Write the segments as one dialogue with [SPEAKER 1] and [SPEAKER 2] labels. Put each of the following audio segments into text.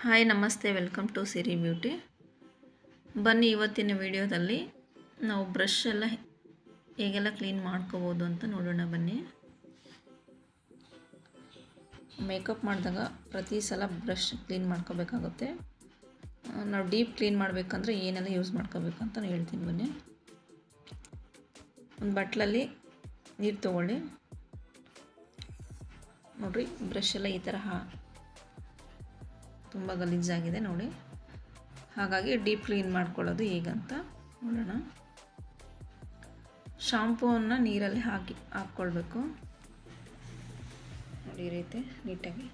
[SPEAKER 1] Hi, ನಮಸ್ತೆ, welcome to Siri beauty. ಬನ್ನಿ ಇವತ್ತಿನ ವಿಡಿಯೋದಲ್ಲಿ ನಾವು ಬ್ರಷ್ ಎಲ್ಲ ಹೇಗೆಲ್ಲ ಕ್ಲೀನ್ ಮಾಡ್ಕೋಬೋದು ಅಂತ ನೋಡೋಣ ಬನ್ನಿ. ಮೇಕಪ್ ಮಾಡಿದಾಗ ಪ್ರತಿ ಸಲ ಬ್ರಷ್ ಕ್ಲೀನ್ ಮಾಡ್ಕೋಬೇಕಾಗುತ್ತೆ. ನಾವು ಡೀಪ್ ಕ್ಲೀನ್ ಮಾಡಬೇಕಂದ್ರೆ ಏನೆಲ್ಲ ಯೂಸ್ ಮಾಡ್ಕೋಬೇಕು ಅಂತ ನಾನು ಹೇಳ್ತೀನಿ ಬನ್ನಿ. ಒಂದು ಬಟ್ಲಲ್ಲಿ ನೀರು ತೊಗೊಳ್ಳಿ. ನೋಡಿರಿ, ಬ್ರಷ್ ಎಲ್ಲ ಈ ಥರ ಹಾ ತುಂಬ ಗಲೀಜಾಗಿದೆ ನೋಡಿ. ಹಾಗಾಗಿ ಡೀಪ್ ಕ್ಲೀನ್ ಮಾಡ್ಕೊಳ್ಳೋದು ಹೇಗಂತ ನೋಡೋಣ. ಶಾಂಪೂವನ್ನು ನೀರಲ್ಲಿ ಹಾಕಿ, ಹಾಕ್ಕೊಳ್ಬೇಕು. ನೋಡಿ ಈ ರೀತಿ ನೀಟಾಗಿ.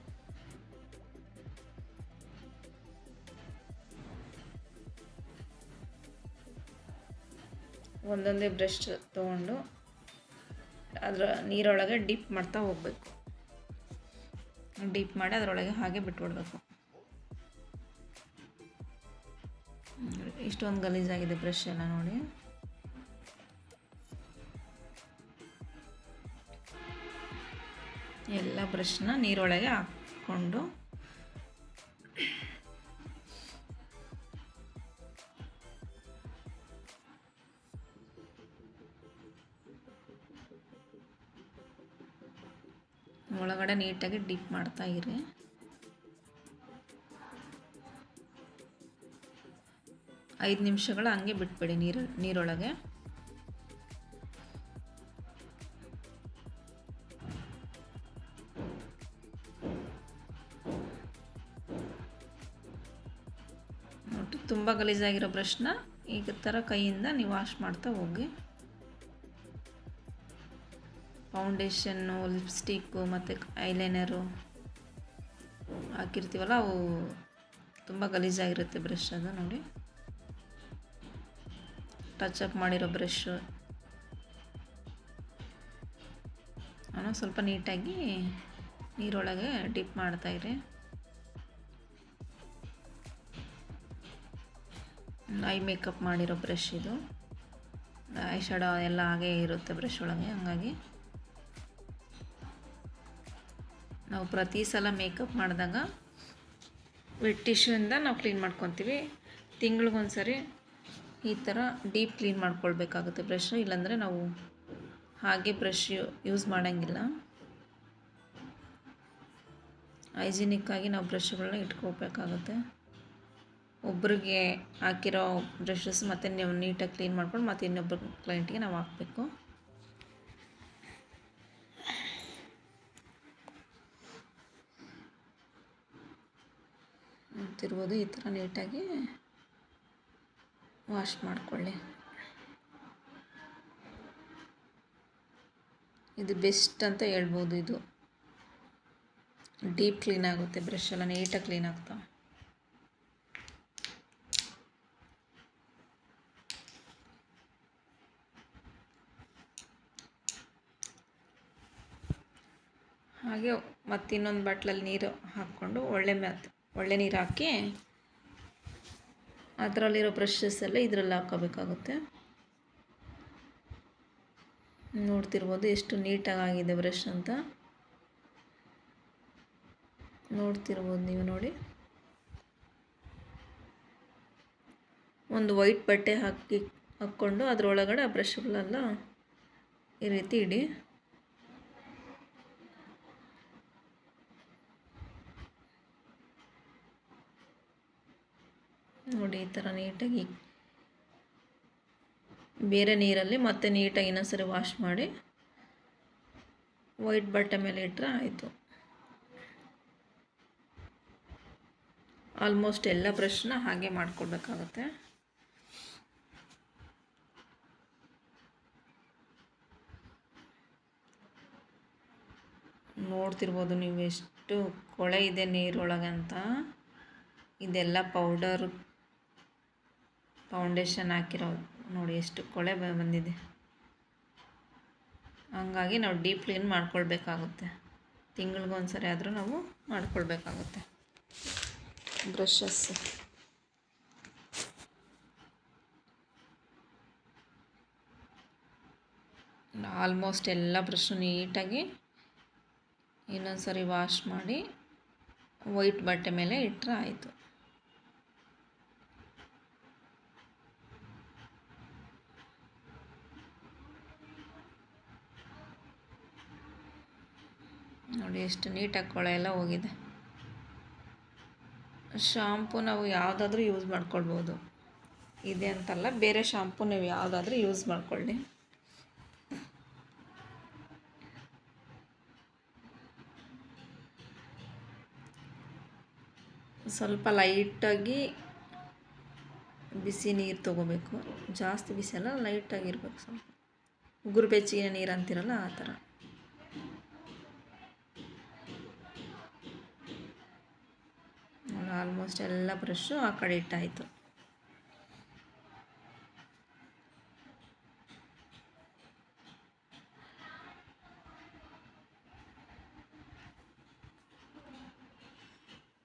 [SPEAKER 1] ಒಂದೊಂದೇ ಬ್ರಷ್ ತೊಗೊಂಡು ಅದರ ನೀರೊಳಗೆ ಡಿಪ್ ಮಾಡ್ತಾ ಹೋಗ್ಬೇಕು. ಡೀಪ್ ಮಾಡಿ ಅದರೊಳಗೆ ಹಾಗೆ ಬಿಟ್ಬಿಡ್ಬೇಕು. ಇಷ್ಟೊಂದು ಗಲೀಜಾಗಿದೆ ಬ್ರಷ್ ಎಲ್ಲ ನೋಡಿ. ಎಲ್ಲ ಬ್ರಷ್ನ ನೀರೊಳಗೆ ಹಾಕ್ಕೊಂಡು. ಒಳಗಡೆ ನೀಟಾಗಿ ಡಿಪ್ ಮಾಡ್ತಾ ಇರಿ. ಐದು ನಿಮಿಷಗಳು ಹಂಗೆ ಬಿಟ್ಬಿಡಿ ನೀರು, ನೀರೊಳಗೆ. ತುಂಬ ಗಲೀಜಾಗಿರೋ ಬ್ರಷ್ನ ಈಗ ಥರ ಕೈಯಿಂದ ನೀವು ವಾಶ್ ಮಾಡ್ತಾ ಹೋಗಿ. ಫೌಂಡೇಶನ್ನು ಲಿಪ್ಸ್ಟಿಕ್ಕು ಮತ್ತು ಐಲೈನರು ಹಾಕಿರ್ತೀವಲ್ಲ, ಅವು ತುಂಬ ಗಲೀಜಾಗಿರುತ್ತೆ ಬ್ರಷ್ ಅದು ನೋಡಿ. ಟಚ್ ಅಪ್ ಮಾಡಿರೋ ಬ್ರಷ್ ನಾನು ಸ್ವಲ್ಪ ನೀಟಾಗಿ ನೀರೊಳಗೆ ಡಿಪ್ ಮಾಡ್ತಾಯಿರಿ ಐ ಮೇಕಪ್ ಮಾಡಿರೋ ಬ್ರಷ್ ಇದು. ಐ ಶಾಡೋ ಎಲ್ಲ ಹಾಗೇ ಇರುತ್ತೆ ಬ್ರಷ್ ಒಳಗೆ, ಹಂಗಾಗಿ. ನಾವು ಪ್ರತಿ ಸಲ ಮೇಕಪ್ ಮಾಡಿದಾಗ ವೆಟ್ ಟಿಶ್ಯೂಯಿಂದ ನಾವು ಕ್ಲೀನ್ ಮಾಡ್ಕೊತೀವಿ. ತಿಂಗಳಿಗೊಂದ್ಸರಿ ಈ ಥರ ಡೀಪ್ ಕ್ಲೀನ್ ಮಾಡ್ಕೊಳ್ಬೇಕಾಗುತ್ತೆ ಬ್ರಷ್. ಇಲ್ಲಾಂದರೆ ನಾವು ಹಾಗೆ ಬ್ರಷ್ ಯೂಸ್ ಮಾಡೋಂಗಿಲ್ಲ. ಹೈಜಿನಿಕ್ಕಾಗಿ ನಾವು ಬ್ರಷ್ಗಳನ್ನ ಇಟ್ಕೋಬೇಕಾಗುತ್ತೆ ಒಬ್ರಿಗೆ ಹಾಕಿರೋ ಬ್ರಷಸ್ ಮತ್ತು ನೀವು ನೀಟಾಗಿ ಕ್ಲೀನ್ ಮಾಡ್ಕೊಂಡು ಮತ್ತು ಇನ್ನೊಬ್ಬರ ಕ್ಲೈಂಟ್ಗೆ ನಾವು ಹಾಕಬೇಕು. ನೋಡ್ತಿರ್ಬೋದು ಈ ಥರ ನೀಟಾಗಿ ವಾಶ್ ಮಾಡಿಕೊಳ್ಳಿ. ಇದು ಬೆಸ್ಟ್ ಅಂತ ಹೇಳ್ಬೋದು ಇದು. ಡೀಪ್ ಕ್ಲೀನ್ ಆಗುತ್ತೆ ಬ್ರಷ್ ಎಲ್ಲ, ನೀಟಾಗಿ ಕ್ಲೀನ್ ಆಗ್ತಾ. ಹಾಗೆ ಮತ್ತೆ ಇನ್ನೊಂದು ಬಾಟ್ಲಲ್ಲಿ ನೀರು ಹಾಕ್ಕೊಂಡು ಒಳ್ಳೆ ಮ್ಯಾತ್ ಒಳ್ಳೆ ನೀರು ಹಾಕಿ ಅದರಲ್ಲಿರೋ ಬ್ರಷಸ್ ಎಲ್ಲ ಇದರಲ್ಲಿ ಹಾಕೋಬೇಕಾಗುತ್ತೆ. ನೋಡ್ತಿರ್ಬೋದು ಎಷ್ಟು ನೀಟಾಗಿ ಆಗಿದೆ ಬ್ರಷ್ ಅಂತ. ನೋಡ್ತಿರ್ಬೋದು ನೀವು ನೋಡಿ. ಒಂದು ವೈಟ್ ಬಟ್ಟೆ ಹಾಕಿ ಹಾಕ್ಕೊಂಡು ಅದರೊಳಗಡೆ ಆ ಬ್ರಷ್ಗಳೆಲ್ಲ ಈ ರೀತಿ ಇಡಿ. ನೋಡಿ, ಈ ಥರ ನೀಟಾಗಿ ಬೇರೆ ನೀರಲ್ಲಿ ಮತ್ತೆ ನೀಟಾಗಿ ಇನ್ನೊಂದ್ಸರಿ ವಾಶ್ ಮಾಡಿ ವೈಟ್ ಬಟ್ಟೆ ಮೇಲೆ ಇಟ್ಟರೆ ಆಯಿತು. ಆಲ್ಮೋಸ್ಟ್ ಎಲ್ಲ ಬ್ರಷ್ನ ಹಾಗೆ ಮಾಡಿಕೊಡ್ಬೇಕಾಗತ್ತೆ. ನೋಡ್ತಿರ್ಬೋದು ನೀವು ಎಷ್ಟು ಕೊಳೆ ಇದೆ ನೀರೊಳಗೆ ಅಂತ ಇದೆಲ್ಲ ಪೌಡರ್ ಫೌಂಡೇಶನ್ ಹಾಕಿರೋ ನೋಡಿ ಎಷ್ಟು ಕೊಳೆ ಬಂದಿದೆ. ಹಂಗಾಗಿ ನಾವು ಡೀಪ್ ಕ್ಲೀನ್ ಮಾಡ್ಕೊಳ್ಬೇಕಾಗುತ್ತೆ. ತಿಂಗಳಿಗೊಂದ್ಸರಿ ಆದರೂ ನಾವು ಮಾಡ್ಕೊಳ್ಬೇಕಾಗುತ್ತೆ. ಬ್ರಷಸ್ಸು ಆಲ್ಮೋಸ್ಟ್ ಎಲ್ಲ ಬ್ರಷ್ ನೀಟಾಗಿ ಇನ್ನೊಂದು ಸರಿ ವಾಶ್ ಮಾಡಿ ವೈಟ್ ಬಟ್ಟೆ ಮೇಲೆ ಇಟ್ಟರೆ ಆಯಿತು. ನೋಡಿ ಎಷ್ಟು ನೀಟಾಗಿ ಕೊಳೆ ಎಲ್ಲ ಹೋಗಿದೆ. ಶಾಂಪು ನಾವು ಯಾವುದಾದ್ರೂ ಯೂಸ್ ಮಾಡ್ಕೊಳ್ಬೋದು. ಇದೆ ಅಂತಲ್ಲ, ಬೇರೆ ಶಾಂಪು ನೀವು ಯಾವುದಾದ್ರೂ ಯೂಸ್ ಮಾಡ್ಕೊಳ್ಳಿ. ಸ್ವಲ್ಪ ಲೈಟಾಗಿ ಬಿಸಿ ನೀರು ತೊಗೋಬೇಕು. ಜಾಸ್ತಿ ಬಿಸಿ ಅಲ್ಲ ಲೈಟಾಗಿರ್ಬೇಕು ಸ್ವಲ್ಪ. ಉಗುರು ಬೆಚ್ಚಗಿನ ನೀರು ಅಂತಿರಲ್ಲ, ಆ ಥರ ಆಲ್ಮೋಸ್ಟ್ ಎಲ್ಲ ಬ್ರಷ್ಷು ಆ ಕಡೆ ಇಟ್ಟಾಯಿತು.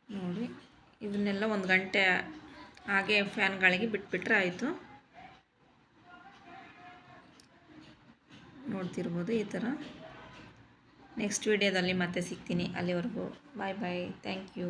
[SPEAKER 1] ನೋಡಿ, ಇದನ್ನೆಲ್ಲ ಒಂದು ಗಂಟೆ ಹಾಗೆ ಫ್ಯಾನ್ಗಳಿಗೆ ಬಿಟ್ಬಿಟ್ರೆ ಆಯಿತು. ನೋಡ್ತಿರ್ಬೋದು ಈ ಥರ. ನೆಕ್ಸ್ಟ್ ವಿಡಿಯೋದಲ್ಲಿ ಮತ್ತೆ ಸಿಗ್ತೀನಿ ಅಲ್ಲಿವರೆಗೂ. Bye bye. Thank you.